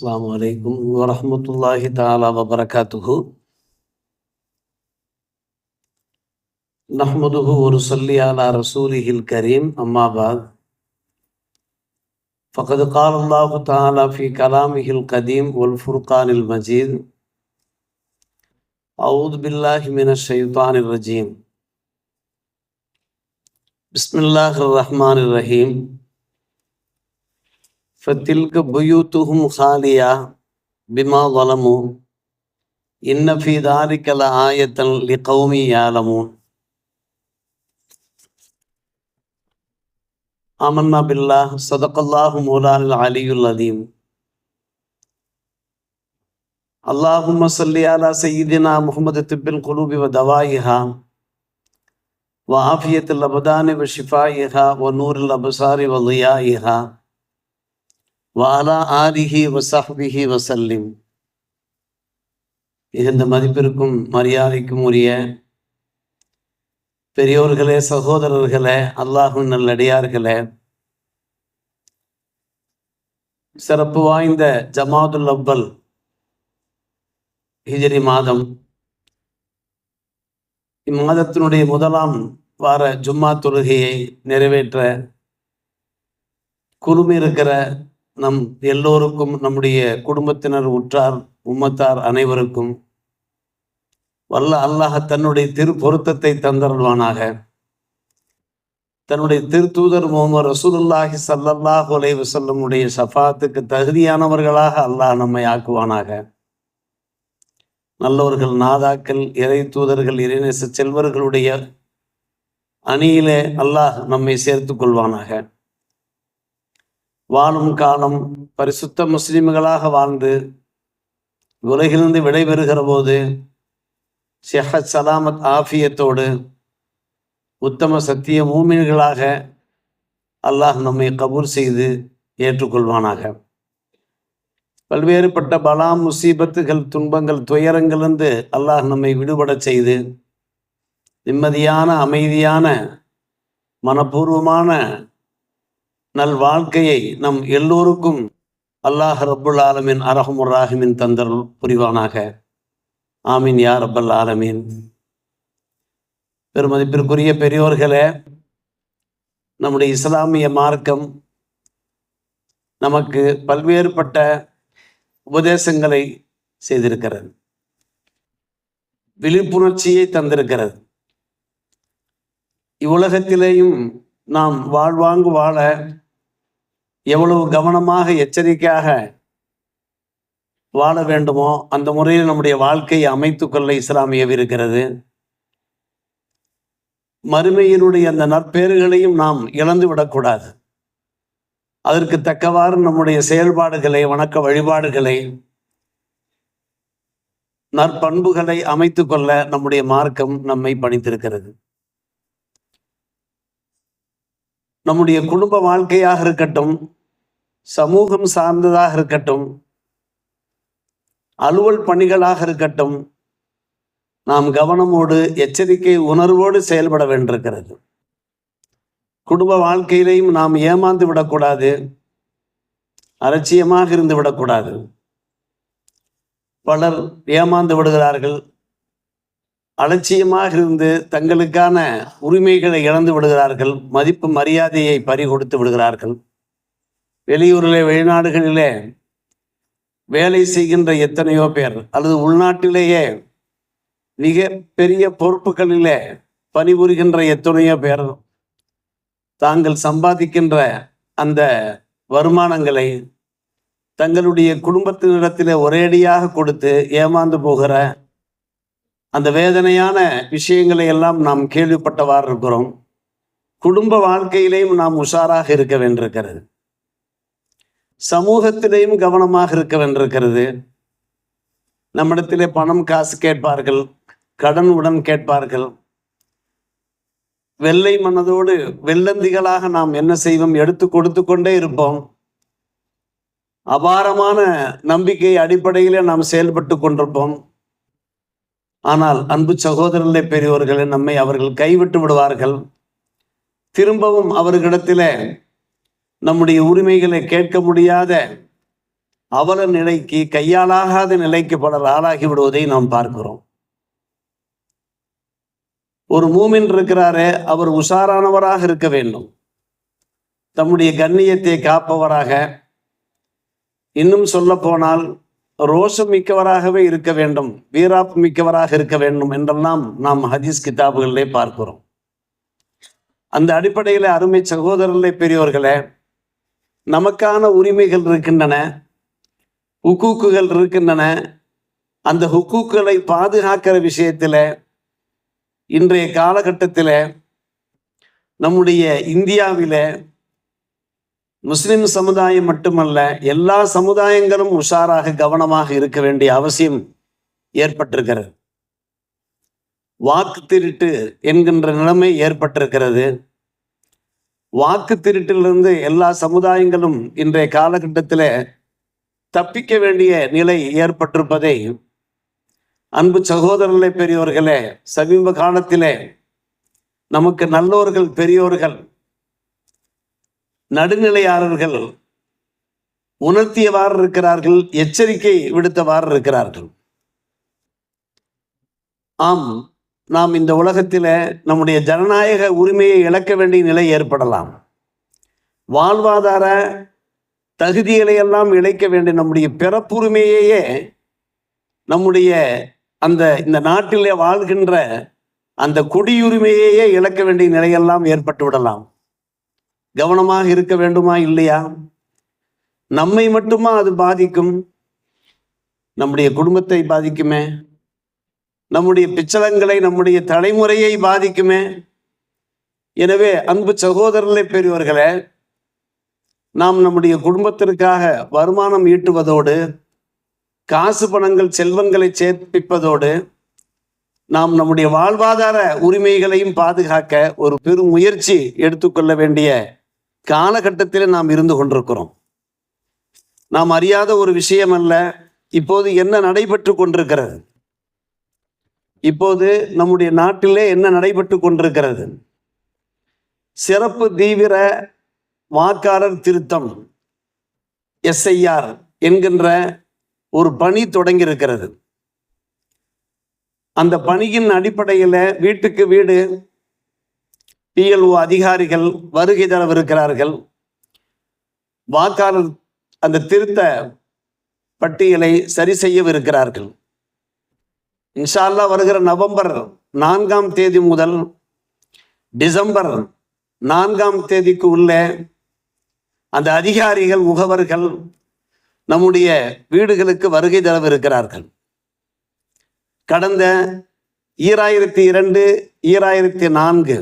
السلام عليكم ورحمة الله تعالى وبركاته. نحمده ونصلي على رسوله الكريم أما بعد. فقد قال الله تعالى في كلامه القديم والفرقان المجيد أعوذ بالله من الشيطان الرجيم. بسم الله الرحمن الرحيم. فتلك بيوتهم خالية بما ظلموا. إن في ذلك لآية لقوم يعلمون. آمنا بالله صدق الله مولانا العلي العظيم. اللهم صل على سيدنا محمد طب القلوب ودوائها وعافية الأبدان وشفائها ونور الأبصار وضيائها. வாலா ஆலிஹி வசஹ்பிஹி வசல்லிம் மிகுந்த மதிப்பிற்கும் மரியாதைக்கும் உரிய பெரியோர்களே சகோதரர்களே அல்லாஹும் நல்லடியார்களே சிறப்பு வாய்ந்த ஜமாதுல் அவ்வல் ஹிஜரி மாதம். இம்மாதத்தினுடைய முதலாம் வார ஜும்மா தொழுகையை நிறைவேற்ற குழுமி இருக்கிற நம் எல்லோருக்கும் நம்முடைய குடும்பத்தினர் உற்றார் உம்மத்தார் அனைவருக்கும் வல்ல அல்லாஹ் தன்னுடைய திரு பொருத்தத்தை தந்தருள்வானாக. தன்னுடைய திருத்தூதர் முகமது ரசூலுல்லாஹி சல்லல்லாஹ் உலை வசல்லமுடைய சஃபாத்துக்கு தகுதியானவர்களாக அல்லாஹ் நம்மை ஆக்குவானாக. நல்லவர்கள் நாதாக்கள் இறை தூதர்கள் இறைநேச செல்வர்களுடைய அணியிலே அல்லாஹ் நம்மை சேர்த்து கொள்வானாக. வாழும் காலம் பரிசுத்த முஸ்லிம்களாக வாழ்ந்து உலகிலிருந்து விடைபெறுகிற போது ஷெஹத் சலாமத் ஆஃபியத்தோடு உத்தம சத்திய மூமின்களாக அல்லாஹ் நம்மை கபூர் செய்து ஏற்றுக்கொள்வானாக. பல்வேறுபட்ட பலாம் முசீபத்துகள் துன்பங்கள் துயரங்களிலிருந்து அல்லாஹ் நம்மை விடுபட செய்து நிம்மதியான அமைதியான மனப்பூர்வமான நல் வாழ்க்கையை நம் எல்லோருக்கும் அல்லாஹ் ரப்புல் ஆலமின் அரஹமுர் ராஹிமின் தந்தருள் புரிவானாக. ஆமீன் யா ரப்பல் ஆலமீன். பெருமதிப்பிற்குரிய பெரியோர்களே நம்முடைய இஸ்லாமிய மார்க்கம் நமக்கு பல்வேறுபட்ட உபதேசங்களை செய்திருக்கிறது. விழிப்புணர்ச்சியை தந்திருக்கிறது. இவ்வுலகத்திலேயும் நாம் வாழ்வாங்கு வாழ எவ்வளவு கவனமாக எச்சரிக்கையாக வாழ வேண்டுமோ அந்த முறையில் நம்முடைய வாழ்க்கையை அமைத்துக்கொள்ள கொள்ள இஸ்லாம் மறுமையினுடைய அந்த நற்பேறுகளையும் நாம் இழந்து விடக்கூடாது. அதற்கு தக்கவாறு நம்முடைய செயல்பாடுகளை வணக்க வழிபாடுகளை நற்பண்புகளை அமைத்து கொள்ள நம்முடைய மார்க்கம் நம்மை பணித்திருக்கிறது. நம்முடைய குடும்ப வாழ்க்கையாக இருக்கட்டும் சமூகம் சார்ந்ததாக இருக்கட்டும் அலுவல் பணிகளாக இருக்கட்டும் நாம் கவனமோடு எச்சரிக்கை உணர்வோடு செயல்பட வேண்டியிருக்கிறது. குடும்ப வாழ்க்கையிலையும் நாம் ஏமாந்து விடக்கூடாது அலட்சியமாக இருந்து விடக்கூடாது. பலர் ஏமாந்து விடுகிறார்கள் அலட்சியமாக இருந்து தங்களுக்கான உரிமைகளை இழந்து விடுகிறார்கள் மதிப்பு மரியாதையை பறி கொடுத்து விடுகிறார்கள். வெளியூரிலே வெளிநாடுகளிலே வேலை செய்கின்ற எத்தனையோ பேர் அல்லது உள்நாட்டிலேயே மிக பெரிய பொறுப்புகளிலே பணிபுரிகின்ற எத்தனையோ பேர் தாங்கள் சம்பாதிக்கின்ற அந்த வருமானங்களை தங்களுடைய குடும்பத்தினிடத்திலே ஒரேடியாக கொடுத்து ஏமாந்து போகிற அந்த வேதனையான விஷயங்களை எல்லாம் நாம் கேள்விப்பட்டவாறு இருக்கிறோம். குடும்ப வாழ்க்கையிலையும் நாம் உஷாராக இருக்க வேண்டியிருக்கிறது. சமூகத்திலேயும் கவனமாக இருக்க வேண்டியிருக்கிறது. நம்மிடத்திலே பணம் காசு கேட்பார்கள் கடன் உடன் கேட்பார்கள். வெள்ளை மனதோடு வெள்ளந்திகளாக நாம் என்ன செய்வோம்? எடுத்து கொடுத்து கொண்டே இருப்போம். அபாரமான நம்பிக்கை அடிப்படையிலே நாம் செயல்பட்டு கொண்டிருப்போம். ஆனால் அன்பு சகோதரர்களே பெரியவர்களே நம்மை அவர்கள் கைவிட்டு விடுவார்கள். திரும்பவும் அவர்களிடத்தில் நம்முடைய உரிமைகளை கேட்க முடியாத அவல நிலைக்கு கையாளாகாத நிலைக்கு பலர் ஆளாகி விடுவதை நாம் பார்க்கிறோம். ஒரு மூமின் இருக்கிறாரு அவர் உஷாரானவராக இருக்க வேண்டும். தம்முடைய கண்ணியத்தை காப்பவராக. இன்னும் சொல்ல போனால் ரோஷம் மிக்கவராகவே இருக்க வேண்டும் வீராப்பு மிக்கவராக இருக்க வேண்டும் என்றெல்லாம் நாம் ஹதீஸ் கிதாபுகளிலே பார்க்கிறோம். அந்த அடிப்படையில் அருமை சகோதரர்களே பெரியவர்களே நமக்கான உரிமைகள் இருக்கின்றன ஹுக்கூக்குகள் இருக்கின்றன. அந்த ஹுக்கூக்களை பாதுகாக்கிற விஷயத்தில் இன்றைய காலகட்டத்தில் நம்முடைய இந்தியாவில் முஸ்லிம் சமுதாயம் மட்டுமல்ல எல்லா சமுதாயங்களும் உஷாராக கவனமாக இருக்க வேண்டிய அவசியம் ஏற்பட்டிருக்கிறது. வாக்கு திருட்டு என்கின்ற நிலைமை ஏற்பட்டிருக்கிறது. வாக்கு திருட்டிலிருந்து எல்லா சமுதாயங்களும் இன்றைய காலகட்டத்தில் தப்பிக்க வேண்டிய நிலை ஏற்பட்டிருப்பதை அன்பு சகோதரர்களே பெரியோர்களே சமீப காலத்திலே நமக்கு நல்லோர்கள் பெரியோர்கள் நடுநிலையாளர்கள் உணர்த்தியவாறு இருக்கிறார்கள் எச்சரிக்கை விடுத்தவாறு இருக்கிறார்கள். ஆம் நாம் இந்த உலகத்தில் நம்முடைய ஜனநாயக உரிமையை இழக்க வேண்டிய நிலை ஏற்படலாம். வாழ்வாதார தகுதிகளை எல்லாம் இழைக்க வேண்டிய நம்முடைய பிறப்புரிமையையே நம்முடைய அந்த இந்த நாட்டிலே வாழ்கின்ற அந்த குடியுரிமையையே இழக்க வேண்டிய நிலையெல்லாம் ஏற்பட்டு விடலாம். கவனமாக இருக்க வேண்டுமா இல்லையா? நம்மை மட்டுமா அது பாதிக்கும்? நம்முடைய குடும்பத்தை பாதிக்குமே? நம்முடைய பிச்சலங்களை நம்முடைய தலைமுறையை பாதிக்குமே? எனவே அன்பு சகோதரர்களை பெரியவர்களே நாம் நம்முடைய குடும்பத்திற்காக வருமானம் ஈட்டுவதோடு காசு பணங்கள் செல்வங்களை சேர்ப்பிப்பதோடு நாம் நம்முடைய வாழ்வாதார உரிமைகளையும் பாதுகாக்க ஒரு பெரும் முயற்சி எடுத்துக்கொள்ள வேண்டிய காலகட்டத்தில் நாம் இருந்து கொண்டிருக்கிறோம். நாம் அறியாத ஒரு விஷயம் அல்ல. இப்போது என்ன நடைபெற்று கொண்டிருக்கிறது? இப்போது நம்முடைய நாட்டிலே என்ன நடைபெற்று கொண்டிருக்கிறது? சிறப்பு தீவிர வாக்காளர் திருத்தம் எஸ்ஐஆர் என்கின்ற ஒரு பணி தொடங்கியிருக்கிறது. அந்த பணியின் அடிப்படையில் வீட்டுக்கு வீடு பிஎல்ஓ அதிகாரிகள் வருகை தரவிருக்கிறார்கள் வாக்காளர் அந்த திருத்த பட்டியலை சரி செய்யவிருக்கிறார்கள். இன்ஷால்லா வருகிற நவம்பர் நான்காம் தேதி முதல் டிசம்பர் நான்காம் தேதிக்கு உள்ளே அந்த அதிகாரிகள் முகவர்கள் நம்முடைய வீடுகளுக்கு வருகை தரவிருக்கிறார்கள் கடந்த ஈராயிரத்தி இரண்டு ஈராயிரத்தி நான்கு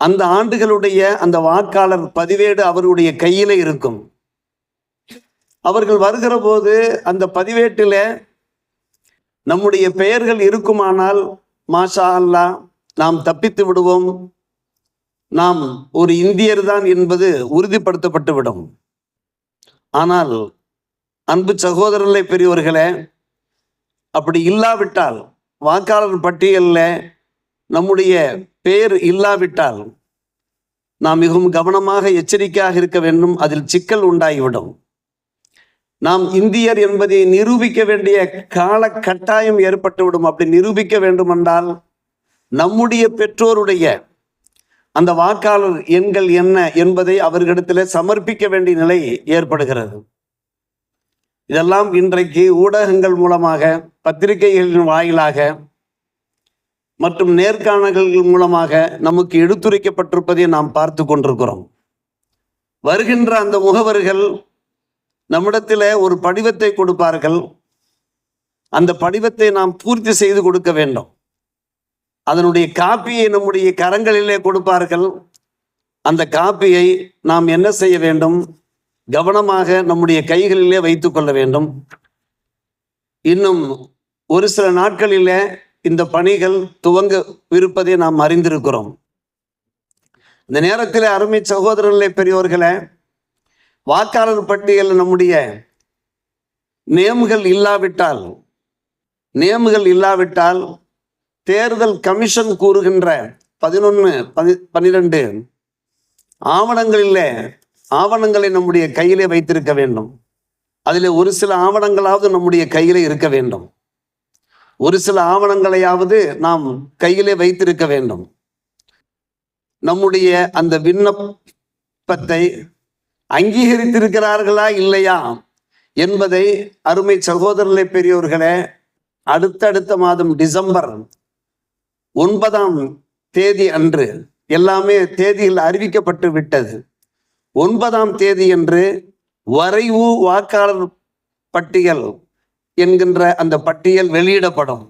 அந்த ஆண்டுகளுடைய அந்த வாக்காளர் பதிவேடு அவருடைய கையில இருக்கும். அவர்கள் வருகிற போது அந்த பதிவேட்டில் நம்முடைய பெயர்கள் இருக்குமானால் மாஷா அல்லா நாம் தப்பித்து விடுவோம். நாம் ஒரு இந்தியர் தான் என்பது உறுதிப்படுத்தப்பட்டு விடும் ஆனால் அன்பு சகோதரர்களை பெரியவர்களே அப்படி இல்லாவிட்டால் வாக்காளர் பட்டியலில் நம்முடைய பேர் இல்லாவிட்டால் நாம் மிகவும் கவனமாக எச்சரிக்கையாக இருக்க வேண்டும். அதில் சிக்கல் உண்டாகிவிடும். நாம் இந்தியர் என்பதை நிரூபிக்க வேண்டிய கால கட்டாயம் ஏற்பட்டுவிடும். அப்படி நிரூபிக்க வேண்டும் என்றால் நம்முடைய பெற்றோருடைய அந்த வாக்காளர் எண்கள் என்ன என்பதை அவர்களிடத்தில் சமர்ப்பிக்க வேண்டிய நிலை ஏற்படுகிறது. இதெல்லாம் இன்றைக்கு ஊடகங்கள் மூலமாக பத்திரிகைகளின் வாயிலாக மற்றும் நேர்காணல்கள் மூலமாக நமக்கு எடுத்துரைக்கப்பட்டிருப்பதை நாம் பார்த்து கொண்டிருக்கிறோம். வருகின்ற அந்த முகவர்கள் நம்மிடத்தில் ஒரு படிவத்தை கொடுப்பார்கள். அந்த படிவத்தை நாம் பூர்த்தி செய்து கொடுக்க வேண்டும். அதனுடைய காப்பியை நம்முடைய கரங்களிலே கொடுப்பார்கள். அந்த காப்பியை நாம் என்ன செய்ய வேண்டும்? கவனமாக நம்முடைய கைகளிலே வைத்து கொள்ள வேண்டும். இன்னும் ஒரு சில நாட்களிலே இந்த பணிகள் துவங்கவிருப்பதை நாம் அறிந்திருக்கிறோம். இந்த நேரத்தில் அருமை சகோதரர்களே பெரியோர்களே வாக்காளர் பட்டியலில் நம்முடைய நேம்கள் இல்லாவிட்டால் நேம்கள் இல்லாவிட்டால் தேர்தல் கமிஷன் கூறுகின்ற பதினொன்று பதி பன்னிரெண்டு ஆவணங்களிலே ஆவணங்களை நம்முடைய கையிலே வைத்திருக்க வேண்டும். அதில் ஒரு சில ஆவணங்களாவது நம்முடைய கையிலே இருக்க வேண்டும். ஒரு சில ஆவணங்களையாவது நாம் கையிலே வைத்திருக்க வேண்டும். நம்முடைய அந்த விண்ணப்பத்தை அங்கீகரித்திருக்கிறார்களா இல்லையா என்பதை அருமை சகோதரர்களை பெரியோர்களே அடுத்தடுத்த மாதம் டிசம்பர் ஒன்பதாம் தேதி அன்று எல்லாமே தேதியில் அறிவிக்கப்பட்டு விட்டது. ஒன்பதாம் தேதி அன்று வரைவு வாக்காளர் பட்டியல் என்கின்ற அந்த பட்டியல் வெளியிடப்படும்.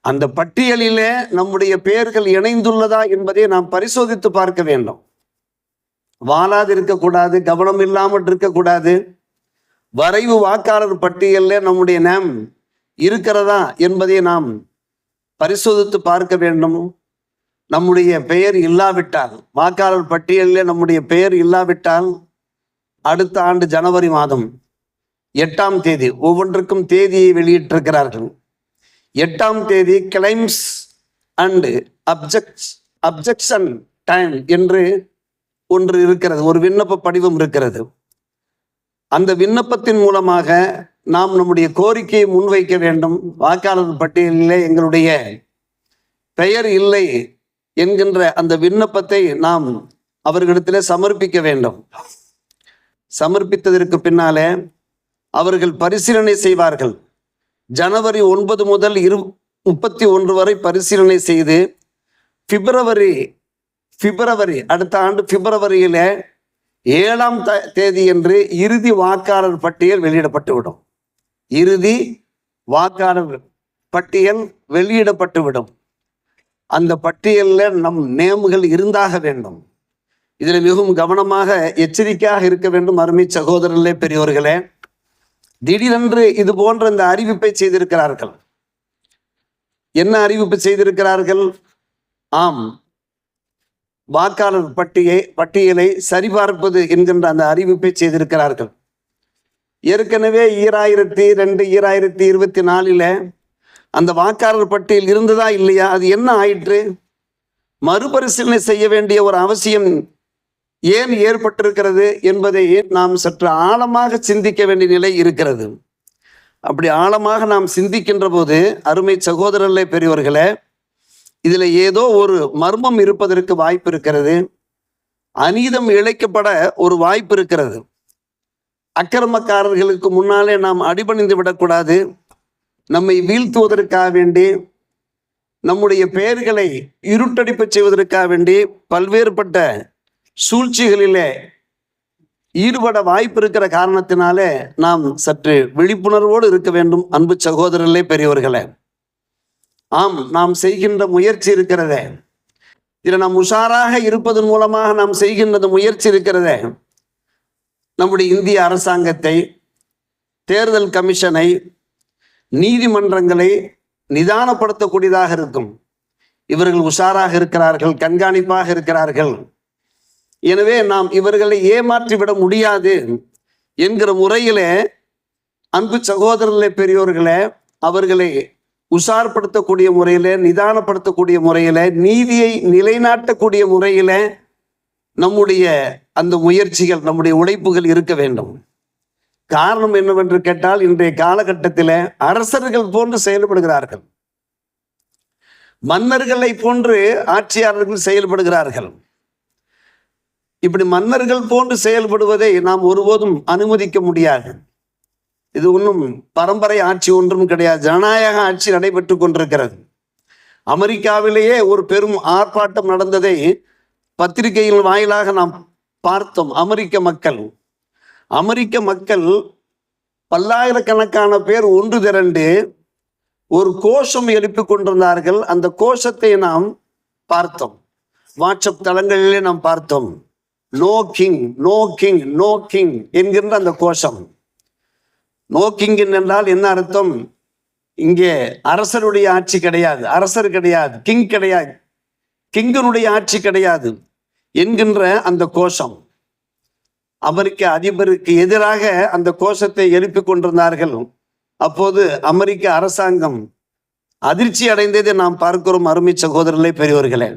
அந்த பட்டியலிலே நம்முடைய பெயர்கள் இணைந்துள்ளதா என்பதை நாம் பரிசோதித்து பார்க்க வேண்டும். வாலாது இருக்கக்கூடாது கவனம் இல்லாமல் இருக்கக்கூடாது. வரைவு வாக்காளர் பட்டியலில் நம்முடைய நேம் இருக்கிறதா என்பதை நாம் பரிசோதித்து பார்க்க வேண்டும். நம்முடைய பெயர் இல்லாவிட்டால் வாக்காளர் பட்டியலில் நம்முடைய பெயர் இல்லாவிட்டால் அடுத்த ஆண்டு ஜனவரி மாதம் எட்டாம் தேதி ஒவ்வொன்றுக்கும் தேதியை வெளியிட்டிருக்கிறார்கள். எட்டாம் தேதி claims and object objection time என்று ஒன்று இருக்கிறது. ஒரு விண்ணப்ப படிவம் இருக்கிறது. அந்த விண்ணப்பத்தின் மூலமாக நாம் நம்முடைய கோரிக்கையை முன்வைக்க வேண்டும். வாக்காளர் பட்டியலிலே எங்களுடைய பெயர் இல்லை என்கின்ற அந்த விண்ணப்பத்தை நாம் அவர்களிடத்திலே சமர்ப்பிக்க வேண்டும். சமர்ப்பித்ததற்கு பின்னாலே அவர்கள் பரிசீலனை செய்வார்கள். ஜனவரி ஒன்பது முதல் இரு முப்பத்தி ஒன்று வரை பரிசீலனை செய்து பிப்ரவரி பிப்ரவரி அடுத்த ஆண்டு பிப்ரவரியில் ஏழாம் த தேதி என்று இறுதி வாக்காளர் பட்டியல் வெளியிடப்பட்டுவிடும். இறுதி வாக்காளர் பட்டியல் வெளியிடப்பட்டுவிடும். அந்த பட்டியலில் நம் நேமுகள் இருந்தாக வேண்டும். இதில் மிகவும் கவனமாக எச்சரிக்கையாக இருக்க வேண்டும் அருமை சகோதரர்களே பெரியோர்களே. திடீரென்று இது போன்ற இந்த அறிவிப்பை செய்திருக்கிறார்கள். என்ன அறிவிப்பு செய்திருக்கிறார்கள்? ஆம். வாக்காளர் பட்டியை பட்டியலை சரிபார்ப்பது என்கின்ற அந்த அறிவிப்பை செய்திருக்கிறார்கள். ஏற்கனவே ஈராயிரத்தி ரெண்டு ஈராயிரத்தி இருபத்தி நாலில் அந்த வாக்காளர் பட்டியல் இருந்ததா இல்லையா? அது என்ன ஆயிற்று? மறுபரிசீலனை செய்ய வேண்டிய ஒரு அவசியம் ஏன் ஏற்பட்டிருக்கிறது என்பதை நாம் சற்று ஆழமாக சிந்திக்க வேண்டிய நிலை இருக்கிறது? அப்படி ஆழமாக நாம் சிந்திக்கின்ற போது அருமை சகோதரர்களே பெரியவர்களே இதில் ஏதோ ஒரு மர்மம் இருப்பதற்கு வாய்ப்பு இருக்கிறது. அநீதம் இழைக்கப்பட ஒரு வாய்ப்பு இருக்கிறது. அக்கிரமக்காரர்களுக்கு முன்னாலே நாம் அடிபணிந்து விடக்கூடாது. நம்மை வீழ்த்துவதற்காக வேண்டி நம்முடைய பெயர்களை இருட்டடிப்பு செய்வதற்காக வேண்டி பல்வேறுபட்ட சூழ்ச்சிகளிலே ஈடுபட வாய்ப்பு இருக்கிற காரணத்தினாலே நாம் சற்று விழிப்புணர்வோடு இருக்க வேண்டும் அன்பு சகோதரர்களே பெரியவர்களே. ஆம் நாம் செய்கின்ற முயற்சி இருக்கிறதே. இதில் நாம் உஷாராக இருப்பதன் மூலமாக நாம் செய்கின்றது முயற்சி இருக்கிறதே. நம்முடைய இந்திய அரசாங்கத்தை தேர்தல் கமிஷனை நீதிமன்றங்களை நிதானப்படுத்தக்கூடியதாக இருக்கும். இவர்கள் உஷாராக இருக்கிறார்கள் கண்காணிப்பாக இருக்கிறார்கள். எனவே நாம் இவர்களை ஏமாற்றிவிட முடியாது என்கிற முறையிலே அன்பு சகோதரர்களே பெரியோர்களே அவர்களை உஷார்படுத்தக்கூடிய முறையில நிதானப்படுத்தக்கூடிய முறையில நீதியை நிலைநாட்டக்கூடிய முறையில நம்முடைய அந்த முயற்சிகள் நம்முடைய உழைப்புகள் இருக்க வேண்டும். காரணம் என்னவென்று கேட்டால் இன்றைய காலகட்டத்தில் அரசர்கள் போன்று செயல்படுகிறார்கள். மன்னர்களை போன்று ஆட்சியாளர்கள் செயல்படுகிறார்கள். இப்படி மன்னர்கள் போன்று செயல்படுவதை நாம் ஒருபோதும் அனுமதிக்க முடியாது. இது ஒன்றும் பரம்பரை ஆட்சி ஒன்றும் கிடையாது. ஜனநாயக ஆட்சி நடைபெற்று கொண்டிருக்கிறது. அமெரிக்காவிலேயே ஒரு பெரும் ஆர்ப்பாட்டம் நடந்ததை பத்திரிகையின் வாயிலாக நாம் பார்த்தோம். அமெரிக்க மக்கள் அமெரிக்க மக்கள் பல்லாயிரக்கணக்கான பேர் ஒன்று திரண்டு ஒரு கோஷம் எழுப்பி கொண்டிருந்தார்கள். அந்த கோஷத்தை நாம் பார்த்தோம். வாட்ஸ்அப் தளங்களிலே நாம் பார்த்தோம். No king no king no king என்கின்ற அந்த கோஷம். நோ கிங் என்றால் என்ன அர்த்தம்? இங்கே அரசருடைய ஆட்சி கிடையாது அரசர் கிடையாது கிங் கிடையாது கிங்கனுடைய ஆட்சி கிடையாது என்கின்ற அந்த கோஷம். அமெரிக்க அதிபருக்கு எதிராக அந்த கோஷத்தை எழுப்பிக் கொண்டிருந்தார்கள். அப்போது அமெரிக்க அரசாங்கம் அதிர்ச்சி அடைந்ததை நாம் பார்க்கிறோம் அருமை சகோதரர்களே பெரியவர்களே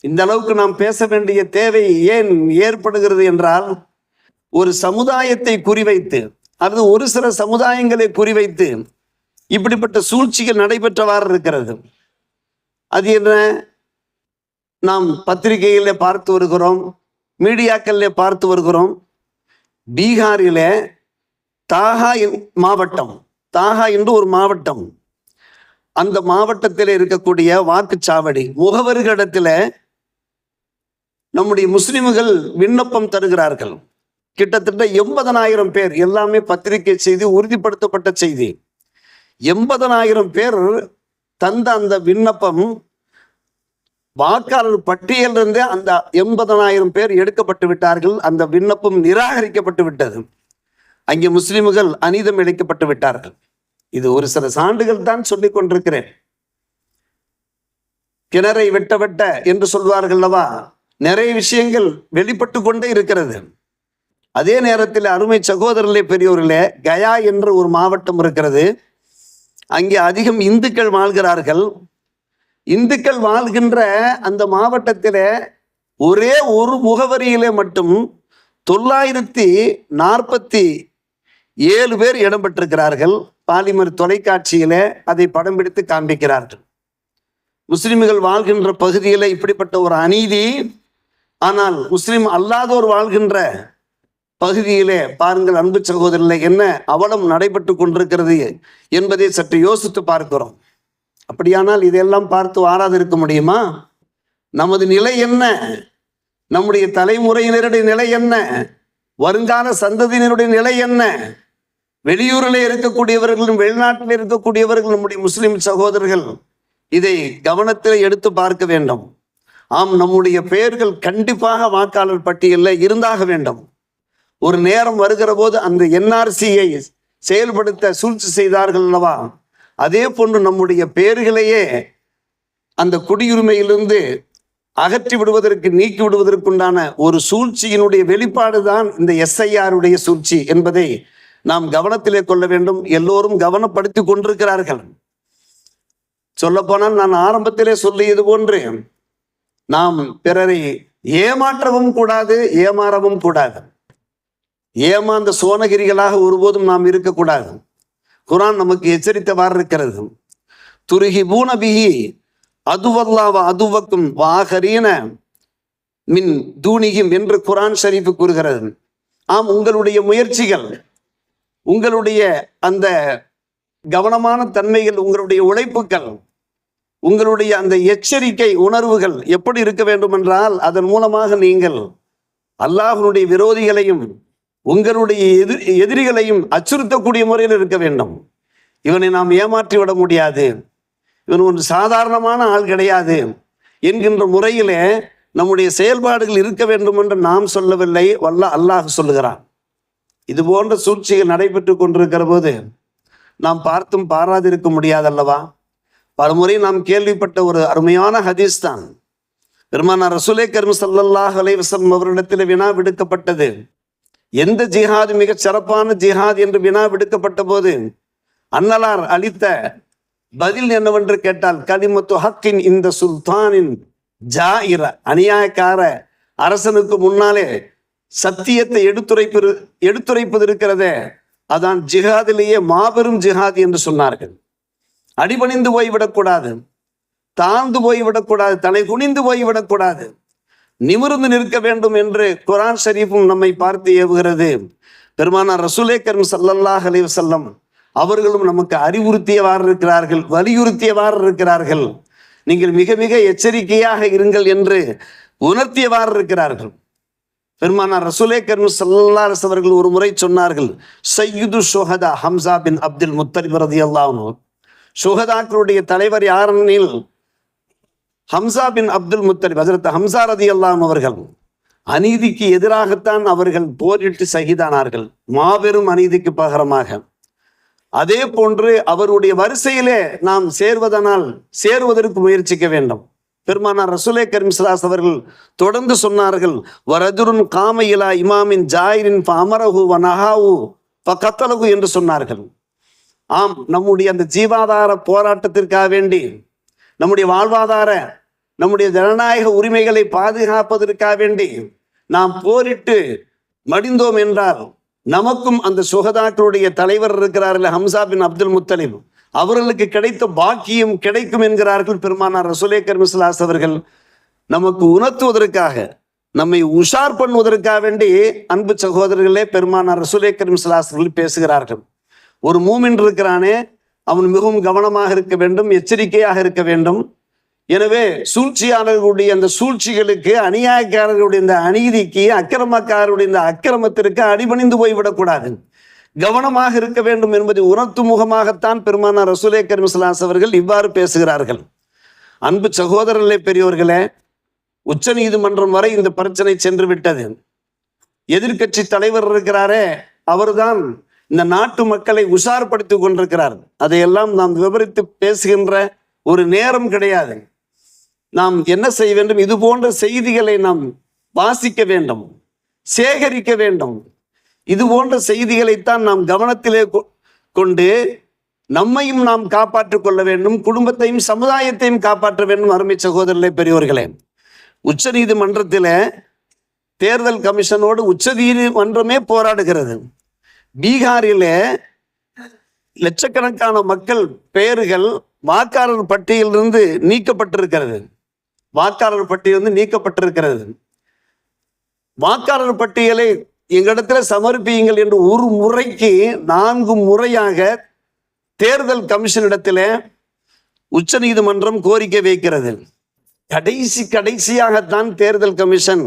இந்த அளவுக்கு நாம் பேச வேண்டிய தேவை ஏன் ஏற்படுகிறது என்றால் ஒரு சமுதாயத்தை குறிவைத்து அல்லது ஒரு சில சமுதாயங்களை குறிவைத்து இப்படிப்பட்ட சூழ்ச்சிகள் நடைபெற்றவாறு இருக்கிறது. அது என்ன? நாம் பத்திரிகையில பார்த்து வருகிறோம் மீடியாக்கள்ல பார்த்து வருகிறோம். பீகாரிலே தாகா மாவட்டம் தாகா என்று ஒரு மாவட்டம். அந்த மாவட்டத்தில் இருக்கக்கூடிய வாக்குச்சாவடி முகவர்களிடத்தில் நம்முடைய முஸ்லிம்கள் விண்ணப்பம் தருகிறார்கள். கிட்டத்தட்ட எண்பதனாயிரம் பேர் எல்லாமே பத்திரிகை செய்தி உறுதிப்படுத்தப்பட்ட செய்தி. எண்பதனாயிரம் பேர் தந்த அந்த விண்ணப்பம் வாக்காளர் பட்டியலிருந்தே அந்த எண்பதனாயிரம் பேர் எடுக்கப்பட்டு விட்டார்கள். அந்த விண்ணப்பம் நிராகரிக்கப்பட்டு விட்டது. அங்கே முஸ்லிம்கள் அநீதம் இழைக்கப்பட்டு விட்டார்கள். இது ஒரு சில சான்றுகள் தான் சொல்லிக் கொண்டிருக்கிறேன். கிணறை வெட்ட வெட்ட என்று சொல்வார்கள் அல்லவா? நிறைய விஷயங்கள் வெளிப்பட்டு கொண்டே இருக்கிறது. அதே நேரத்தில் அருமை சகோதரர்களே பெரியவர்களே கயா என்ற ஒரு மாவட்டம் இருக்கிறது. அங்கே அதிகம் இந்துக்கள் வாழ்கிறார்கள். இந்துக்கள் வாழ்கின்ற அந்த மாவட்டத்தில் ஒரே ஒரு முகவரியிலே மட்டும் தொள்ளாயிரத்தி நாற்பத்தி ஏழு பேர் இடம்பெற்றிருக்கிறார்கள் பாலிமர் தொலைக்காட்சியில் அதை படம் பிடித்து காண்பிக்கிறார்கள். முஸ்லிம்கள் வாழ்கின்ற பகுதியில் இப்படிப்பட்ட ஒரு அநீதி ஆனால் முஸ்லிம் அல்லாதோர் வாழ்கின்ற பகுதியிலே பாருங்கள் அன்பு சகோதரில் என்ன அவலம் நடைபெற்று கொண்டிருக்கிறது என்பதை சற்று யோசித்து பார்க்கிறோம். அப்படியானால் இதையெல்லாம் பார்த்து வாராதிருக்க முடியுமா? நமது நிலை என்ன? நம்முடைய தலைமுறையினருடைய நிலை என்ன? வருங்கால சந்ததியினருடைய நிலை என்ன? வெளியூரில் இருக்கக்கூடியவர்களும் வெளிநாட்டில் இருக்கக்கூடியவர்கள் நம்முடைய முஸ்லிம் சகோதரர்கள் இதை கவனத்தில் எடுத்து பார்க்க வேண்டும். ஆம் நம்முடைய பெயர்கள் கண்டிப்பாக வாக்காளர் பட்டியலில் இருந்தாக வேண்டும். ஒரு நேரம் வருகிற போது அந்த என்ஆர்சியை செயல்படுத்த சூழ்ச்சி செய்தார்கள் அல்லவா? அதே போன்று நம்முடைய பெயர்களையே அந்த குடியுரிமையிலிருந்து அகற்றி விடுவதற்கு நீக்கி விடுவதற்குண்டான ஒரு சூழ்ச்சியினுடைய வெளிப்பாடு தான் இந்த எஸ்ஐஆருடைய சூழ்ச்சி என்பதை நாம் கவனத்திலே கொள்ள வேண்டும். எல்லோரும் கவனப்படுத்தி கொண்டிருக்கிறார்கள். சொல்லப்போனால் நான் ஆரம்பத்திலே சொல்லியது போன்று நாம் பிறரை ஏமாற்றவும் கூடாது ஏமாறவும் கூடாது. ஏமாந்த சோனகிரிகளாக ஒருபோதும் நாம் இருக்கக்கூடாது குரான் நமக்கு எச்சரித்தவாறு இருக்கிறது. துருகி பூனபிகி அதுவல்லாவ அதுவக்கும் வாகரீன மின் தூணியும் என்று குரான் ஷரீஃப் கூறுகிறது. ஆம் உங்களுடைய முயற்சிகள் உங்களுடைய அந்த கவனமான தன்மைகள் உங்களுடைய உழைப்புகள் உங்களுடைய அந்த எச்சரிக்கை உணர்வுகள் எப்படி இருக்க வேண்டும் என்றால் அதன் மூலமாக நீங்கள் அல்லாஹனுடைய விரோதிகளையும் உங்களுடைய எதிர் எதிரிகளையும் அச்சுறுத்தக்கூடிய முறையில் இருக்க வேண்டும். இவனை நாம் ஏமாற்றி விட முடியாது. இவன் ஒரு சாதாரணமான ஆள் கிடையாது என்கின்ற முறையிலே நம்முடைய செயல்பாடுகள் இருக்க வேண்டும் என்று நாம் சொல்லவில்லை. வல்ல அல்லாஹ் சொல்லுகிறான். இது போன்ற சூழ்ச்சிகள் நடைபெற்று கொண்டிருக்கிற போது நாம் பார்த்தும் பாராதிருக்க முடியாதல்லவா? பலமுறை நாம் கேள்விப்பட்ட ஒரு அருமையான ஹதீஸ் தான். பெருமானார் ரசூலே கரும் சல்லல்லாஹ் அலைவசம் அவரிடத்தில் வினா விடுக்கப்பட்டது. எந்த ஜிஹாது மிகச் சிறப்பான ஜிஹாத் என்று வினா விடுக்கப்பட்ட போது அன்னலார் அளித்த பதில் என்னவென்று கேட்டால் கலிமத்து ஹக்கின் இந்த சுல்தானின் ஜாயிர அநியாயக்கார அரசனுக்கு முன்னாலே சத்தியத்தை எடுத்துரைப்பது எடுத்துரைப்பது இருக்கிறதே அதான் ஜிஹாதிலேயே மாபெரும் ஜிஹாத் என்று சொன்னார்கள். அடிபணிந்து போய்விடக்கூடாது தாழ்ந்து போய்விடக்கூடாது தலை குனிந்து போய்விடக்கூடாது நிமிர்ந்து நிற்க வேண்டும் என்று குரான் ஷரீஃபும் நம்மை பார்த்து ஏவுகிறது. பெருமானார் ரசூலே கரும் சல்லல்லாஹ் அலைஹி அவர்களும் நமக்கு அறிவுறுத்தியவாறு இருக்கிறார்கள் வலியுறுத்தியவாறு இருக்கிறார்கள். நீங்கள் மிக மிக எச்சரிக்கையாக இருங்கள் என்று உணர்த்தியவாறு இருக்கிறார்கள். பெருமானார் ரசூலே கரும் சல்லல்லாஹு அவர்கள் ஒரு முறை சொன்னார்கள் சையுது ஷோஹதா ஹம்சா பின் அப்துல் முத்தலிப் ரதியல்லாஹு சுகதாக்களுடைய தலைவர் யாரெனில் ஹம்சா பின் அப்துல் முத்தலிப் ஹஜரத் ஹம்சா ரதி அல்லாம் அவர்கள். அநீதிக்கு எதிராகத்தான் அவர்கள் போரிட்டு சகிதானார்கள். மாபெரும் அநீதிக்கு பகரமாக. அதே போன்று அவருடைய வரிசையிலே நாம் சேர்வதனால் சேருவதற்கு முயற்சிக்க வேண்டும். பெருமானார் ரசுலே கரிம்சலாஸ் அவர்கள் தொடர்ந்து சொன்னார்கள் வரதுருன் காமையிலா இமாமின் ஜாயிரின் அமரகு வனஹாவு கத்தலகு என்று சொன்னார்கள். ஆம் நம்முடைய அந்த ஜீவாதார போராட்டத்திற்காக வேண்டி நம்முடைய வாழ்வாதார நம்முடைய ஜனநாயக உரிமைகளை பாதுகாப்பதற்காக வேண்டி நாம் போரிட்டு மடிந்தோம் என்றால் நமக்கும் அந்த சுகதாக்களுடைய தலைவர் இருக்கிறார்கள் ஹம்சா பின் அப்துல் முத்தலிப். அவர்களுக்கு கிடைத்த பாக்கியம் கிடைக்கும் என்கிறார்கள் பெருமானார் ரசுலே கர்மிஸ்லாஸ் அவர்கள். நமக்கு உணர்த்துவதற்காக நம்மை உஷார் பண்ணுவதற்காக வேண்டி அன்பு சகோதரர்களே பெருமானார் ரசுலே கர்மிஸ்லாஸ் அவர்கள் பேசுகிறார்கள். ஒரு மூமின் இருக்கிறானே அவன் மிகவும் கவனமாக இருக்க வேண்டும் எச்சரிக்கையாக இருக்க வேண்டும். எனவே சூழ்ச்சியாளர்களுடைய அந்த சூழ்ச்சிகளுக்கு அநியாயக்காரர்களுடைய இந்த அநீதிக்கு அக்கிரமக்காரருடைய இந்த அக்கிரமத்திற்கு அடிபணிந்து போய்விடக்கூடாது கவனமாக இருக்க வேண்டும் என்பதை உணர்த்து முகமாகத்தான் பெருமானார் ரசூலே கரிமஸ்லாஸ் அவர்கள் இவ்வாறு பேசுகிறார்கள். அன்பு சகோதரர்களே பெரியவர்களே உச்ச நீதிமன்றம் வரை இந்த பிரச்சனை சென்று விட்டது. எதிர்க்கட்சி தலைவர் இருக்கிறாரே அவர்தான் இந்த நாட்டு மக்களை உஷார்படுத்திக் கொண்டிருக்கிறார் அதையெல்லாம் நாம் விவரித்து பேசுகின்ற ஒரு நேரம் கிடையாது. நாம் என்ன செய்ய வேண்டும்? இது போன்ற செய்திகளை நாம் வாசிக்க வேண்டும் சேகரிக்க வேண்டும். இது போன்ற செய்திகளைத்தான் நாம் கவனத்திலே கொ- கொண்டு நம்மையும் நாம் காப்பாற்றிக் கொள்ள வேண்டும் குடும்பத்தையும் சமுதாயத்தையும் காப்பாற்ற வேண்டும் அருமை சகோதரர்களே பெரியவர்களே உச்ச நீதிமன்றத்தில் தேர்தல் கமிஷனோடு உச்ச நீதிமன்றமே போராடுகிறது. பீகாரிலே லட்சக்கணக்கான மக்கள் பெயர்கள் வாக்காளர் பட்டியலிருந்து நீக்கப்பட்டிருக்கிறது. வாக்காளர் பட்டியலிருந்து நீக்கப்பட்டிருக்கிறது. வாக்காளர் பட்டியலை எங்களிடத்துல சமர்ப்பியுங்கள் என்று ஒரு முறைக்கு நான்கு முறையாக தேர்தல் கமிஷனிடத்தில் உச்ச நீதிமன்றம் கோரிக்கை வைக்கிறது. கடைசி கடைசியாகத்தான் தேர்தல் கமிஷன்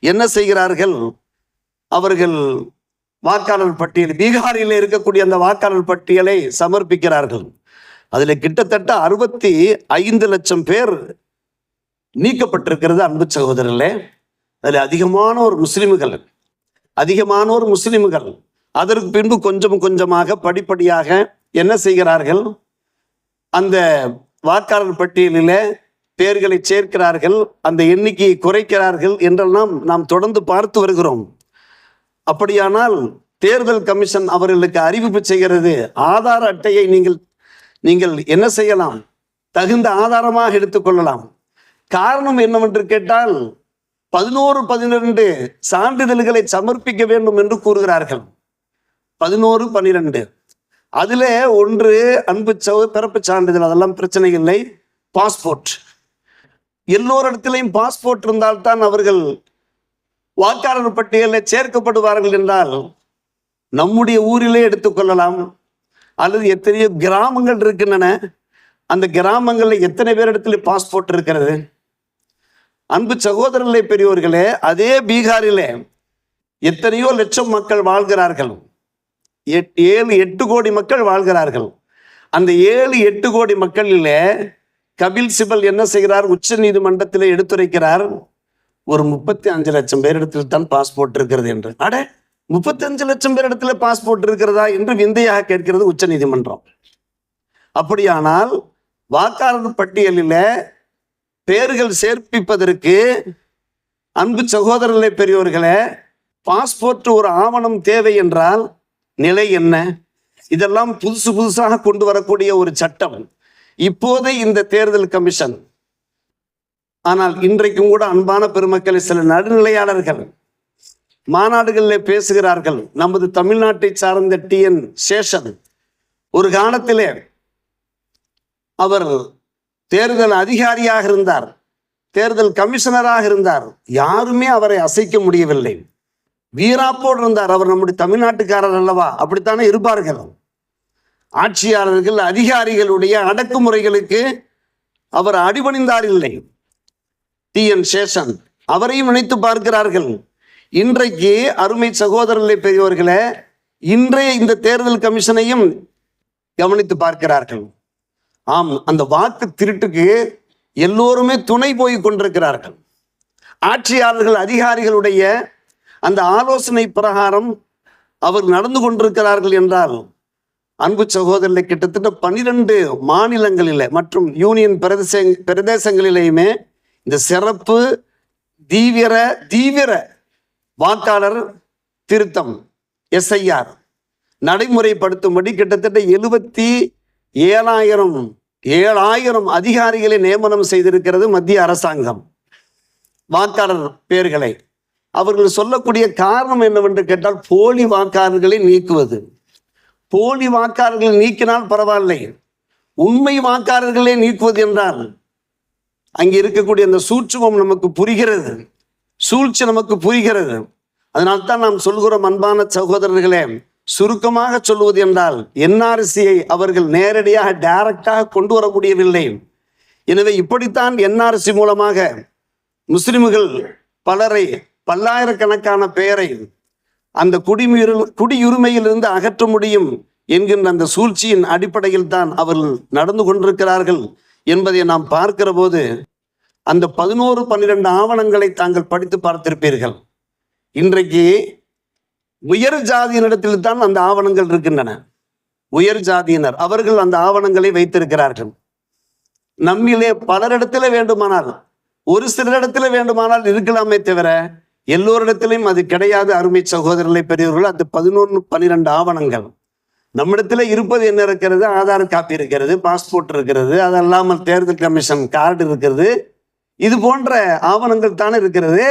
என்ன செய்கிறார்கள்? அவர்கள் வாக்காளர் பட்டியல். பீகாரில் இருக்கக்கூடிய அந்த வாக்காளர் பட்டியலை சமர்ப்பிக்கிறார்கள். அதில் கிட்டத்தட்ட அறுபத்தி ஐந்து லட்சம் பேர் நீக்கப்பட்டிருக்கிறது அன்பு சகோதரர்களே. அதில் அதிகமானோர் முஸ்லிம்கள் அதிகமானோர் முஸ்லிம்கள். அதற்கு பின்பு கொஞ்சம் கொஞ்சமாக படிப்படியாக என்ன செய்கிறார்கள்? அந்த வாக்காளர் பட்டியலில் பெயர்களை சேர்க்கிறார்கள். அந்த எண்ணிக்கையை குறைக்கிறார்கள் என்றெல்லாம் நாம் தொடர்ந்து பார்த்து வருகிறோம். அப்படியானால் தேர்தல் கமிஷன் அவர்களுக்கு அறிவிப்பு செய்கிறது ஆதார அட்டையை நீங்கள் நீங்கள் என்ன செய்யலாம்? தகுந்த ஆதாரமாக எடுத்துக்கொள்ளலாம் காரணம் என்னவென்று கேட்டால் பதினோரு பதினிரண்டு சான்றிதழ்களை சமர்ப்பிக்க வேண்டும் என்று கூறுகிறார்கள். பதினோரு பன்னிரெண்டு. அதுல ஒன்று அன்பு சவு பிறப்பு சான்றிதழ் அதெல்லாம் பிரச்சனை இல்லை. பாஸ்போர்ட். எல்லோரிடத்திலையும் பாஸ்போர்ட் இருந்தால்தான் அவர்கள் வாக்காளர் பட்டியலில் சேர்க்கப்படுவார்கள் என்றால் நம்முடைய ஊரிலே எடுத்துக்கொள்ளலாம் அல்லது எத்தனையோ கிராமங்கள் இருக்கின்றன. அந்த கிராமங்களில் எத்தனை பேரிடத்துல பாஸ்போர்ட் இருக்கிறது? அன்பு சகோதரர்களே பெரியோர்களே அதே பீகாரிலே எத்தனையோ லட்சம் மக்கள் வாழ்கிறார்கள். எட்- ஏழு எட்டு கோடி மக்கள் வாழ்கிறார்கள். அந்த ஏழு எட்டு கோடி மக்களிலே கபில் சிபல் என்ன செய்கிறார்? உச்ச நீதிமன்றத்தில் எடுத்துரைக்கிறார். ஒரு முப்பத்தி அஞ்சு லட்சம் பேரிடத்தில் தான் பாஸ்போர்ட் இருக்கிறது என்று. அட முப்பத்தி அஞ்சு லட்சம் பேரிடத்துல பாஸ்போர்ட் இருக்கிறதா என்று விந்தையாக கேட்கிறது உச்ச நீதிமன்றம். அப்படியானால் வாக்காளர் பட்டியலில் பெயர்கள் சேர்ப்பிப்பதற்கு அன்பு சகோதரர்களே பெரியவர்களே பாஸ்போர்ட் ஒரு ஆவணம் தேவை என்றால் நிலை என்ன? இதெல்லாம் புதுசு புதுசாக கொண்டு வரக்கூடிய ஒரு சட்டம். இப்போதே இந்த தேர்தல் கமிஷன் ஆனால் இன்றைக்கும் கூட அன்பான பெருமக்களை சில நடுநிலையாளர்கள் மாநாடுகளில் பேசுகிறார்கள். நமது தமிழ்நாட்டை சார்ந்த டி. என். சேஷன் ஒரு காலத்திலே அவர் தேர்தல் அதிகாரியாக இருந்தார் தேர்தல் கமிஷனராக இருந்தார். யாருமே அவரை அசைக்க முடியவில்லை. வீராப்போடு இருந்தார். அவர் நம்முடைய தமிழ்நாட்டுக்காரர் அல்லவா? அப்படித்தானே இருப்பார்கள். ஆட்சியாளர்கள் அதிகாரிகளுடைய அடக்குமுறைகளுக்கு அவர் அடிபணிந்தார் இல்லை. T N Seshan. அவரையும் நினைத்து பார்க்கிறார்கள். இன்றைக்கு அருமை சகோதரர்களை பெரியவர்களே இன்றைய இந்த தேர்தல் கமிஷனையும் கவனித்து பார்க்கிறார்கள். ஆம் அந்த வாக்கு திருட்டுக்கு எல்லோருமே துணை போய் கொண்டிருக்கிறார்கள். ஆட்சியாளர்கள் அதிகாரிகளுடைய அந்த ஆலோசனை பிரகாரம் அவர் நடந்து கொண்டிருக்கிறார்கள் என்றால் அன்பு சகோதரர்கள் கிட்டத்தட்ட பன்னிரண்டு மாநிலங்களில் மற்றும் யூனியன் பிரதேச பிரதேசங்களிலேயுமே இந்த சிறப்பு தீவிர தீவிர வாக்காளர் திருத்தம் எஸ்ஐஆர். நடைமுறைப்படுத்தும்படி கிட்டத்தட்ட எழுபத்தி ஏழாயிரம் ஏழாயிரம் அதிகாரிகளை நியமனம் செய்திருக்கிறது மத்திய அரசாங்கம். வாக்காளர் பேர்களை அவர்கள் சொல்லக்கூடிய காரணம் என்னவென்று கேட்டால் போலி வாக்காளர்களை நீக்குவது. போலி வாக்காளர்களை நீக்கினால் பரவாயில்லை. உண்மை வாக்காளர்களை நீக்குவது என்றால் அங்கே இருக்கக்கூடிய அந்த சூட்சுமம் நமக்கு புரிகிறது. சூழ்ச்சி நமக்கு புரிகிறது. அதனால்தான் நாம் சொல்கிறோம் அன்பான சகோதரர்களே சுருக்கமாக சொல்லுவது என்றால் என்ஆர்சியை அவர்கள் நேரடியாக டைரக்டாக கொண்டு வர முடியவில்லை எனவே இப்படித்தான் என்ஆர்சி மூலமாக முஸ்லிம்கள் பலரை பல்லாயிரக்கணக்கான பெயரை அந்த குடியுரி குடியுரிமையிலிருந்து அகற்ற முடியும் என்கின்ற அந்த சூழ்ச்சியின் அடிப்படையில் தான் அவர்கள் நடந்து கொண்டிருக்கிறார்கள். என்பதை நாம் பார்க்கிற போது அந்த பதினோரு பன்னிரண்டு ஆவணங்களை தாங்கள் படித்து பார்த்திருப்பீர்கள். இன்றைக்கு உயர் ஜாதியினிடத்தில் தான் அந்த ஆவணங்கள் இருக்கின்றன. உயர் ஜாதியினர் அவர்கள் அந்த ஆவணங்களை வைத்திருக்கிறார்கள். நம்மிலே பலரிடத்துல வேண்டுமானால் ஒரு சிலரிடத்துல வேண்டுமானால் இருக்கலாமே தவிர எல்லோரிடத்திலும் அது கிடையாது. அருமை சகோதரர்களை பெரியவர்கள் அந்த பதினொன்று பன்னிரெண்டு ஆவணங்கள். நம்மிடத்துல இருப்பது என்ன இருக்கிறது? ஆதார் காப்பி இருக்கிறது பாஸ்போர்ட் இருக்கிறது அது அல்லாமல் தேர்தல் கமிஷன் கார்டு இருக்கிறது. இது போன்ற ஆவணங்கள் தானே இருக்கிறது?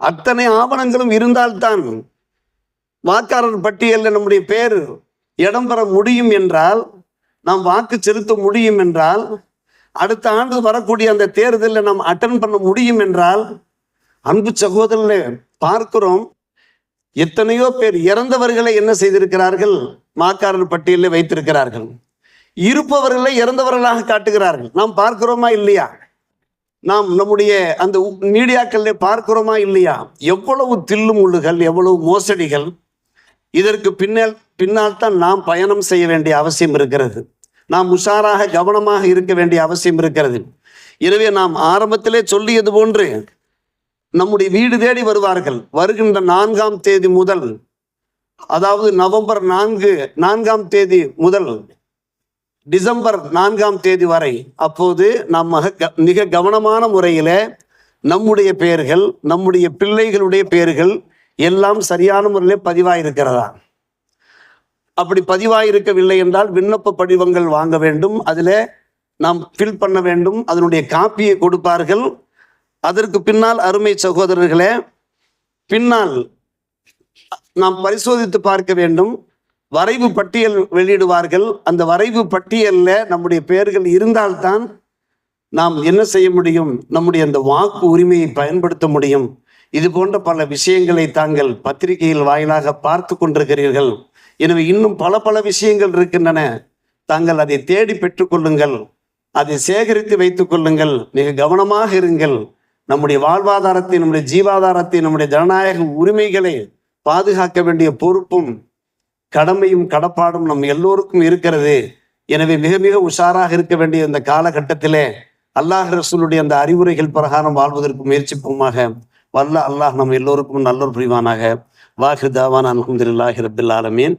அத்தனை ஆவணங்களும் இருந்தால்தான் வாக்காளர் பட்டியலில் நம்முடைய பேர் இடம் பெற முடியும் என்றால் நாம் வாக்கு செலுத்த முடியும் என்றால் அடுத்த ஆண்டு வரக்கூடிய அந்த தேர்தலில் நாம் அட்டன் பண்ண முடியும் என்றால் அன்பு சகோதரர்களை பார்க்கிறோம் எத்தனையோ பேர் இறந்தவர்களை என்ன செய்திருக்கிறார்கள்? மாக்காரர் பட்டியலில் வைத்திருக்கிறார்கள். இருப்பவர்களை இறந்தவர்களாக காட்டுகிறார்கள். நாம் பார்க்கிறோமா இல்லையா? நாம் நம்முடைய அந்த மீடியாக்கள்ல பார்க்கிறோமா இல்லையா? எவ்வளவு தில்லு முள்ளுகள் எவ்வளவு மோசடிகள். இதற்கு பின்னால் பின்னால் தான் நாம் பயணம் செய்ய வேண்டிய அவசியம் இருக்கிறது. நாம் உஷாராக கவனமாக இருக்க வேண்டிய அவசியம் இருக்கிறது. எனவே நாம் ஆரம்பத்திலே சொல்லியது போன்று நம்முடைய வீடு தேடி வருவார்கள். வருகின்ற நான்காம் தேதி முதல் அதாவது நவம்பர் நான்கு நான்காம் தேதி முதல் டிசம்பர் நான்காம் தேதி வரை அப்போது நாம் மிக க- மிக கவனமான முறையில் நம்முடைய பெயர்கள் நம்முடைய பிள்ளைகளுடைய பெயர்கள் எல்லாம் சரியான முறையில் பதிவாயிருக்கிறதா? அப்படி பதிவாயிருக்கவில்லை என்றால் விண்ணப்ப படிவங்கள் வாங்க வேண்டும். அதில் நாம் ஃபில் பண்ண வேண்டும். அதனுடைய காப்பியை கொடுப்பார்கள். அதற்கு பின்னால் அருமை சகோதரர்களே பின்னால் நாம் பரிசோதித்து பார்க்க வேண்டும். வரைவு பட்டியல் வெளியிடுவார்கள். அந்த வரைவு பட்டியலில் நம்முடைய பெயர்கள் இருந்தால்தான் நாம் என்ன செய்ய முடியும்? நம்முடைய அந்த வாக்கு உரிமையை பயன்படுத்த முடியும். இது போன்ற பல விஷயங்களை தாங்கள் பத்திரிகையில் வாயிலாக பார்த்து கொண்டிருக்கிறீர்கள். எனவே இன்னும் பல பல விஷயங்கள் இருக்கின்றன. தாங்கள் அதை தேடி பெற்றுக்கொள்ளுங்கள் அதை சேகரித்து வைத்துக் கொள்ளுங்கள். மிக கவனமாக இருங்கள். நம்முடைய வாழ்வாதாரத்தை நம்முடைய ஜீவாதாரத்தை நம்முடைய ஜனநாயக உரிமைகளை பாதுகாக்க வேண்டிய பொறுப்பும் கடமையும் கடப்பாடும் நம் எல்லோருக்கும் இருக்கிறது. எனவே மிக மிக உஷாராக இருக்க வேண்டிய இந்த காலகட்டத்திலே அல்லாஹ் ரசூலுடைய அந்த அறிவுரைகள் பிரகாரம் வாழ்வதற்கு முயற்சிப்போமாக. வல்ல அல்லாஹ் நம் எல்லோருக்கும் நல்லொரு புரிவானாக. வாஹிர் தாவான் அலமதுல்லாஹி ரபில் ஆலமீன்.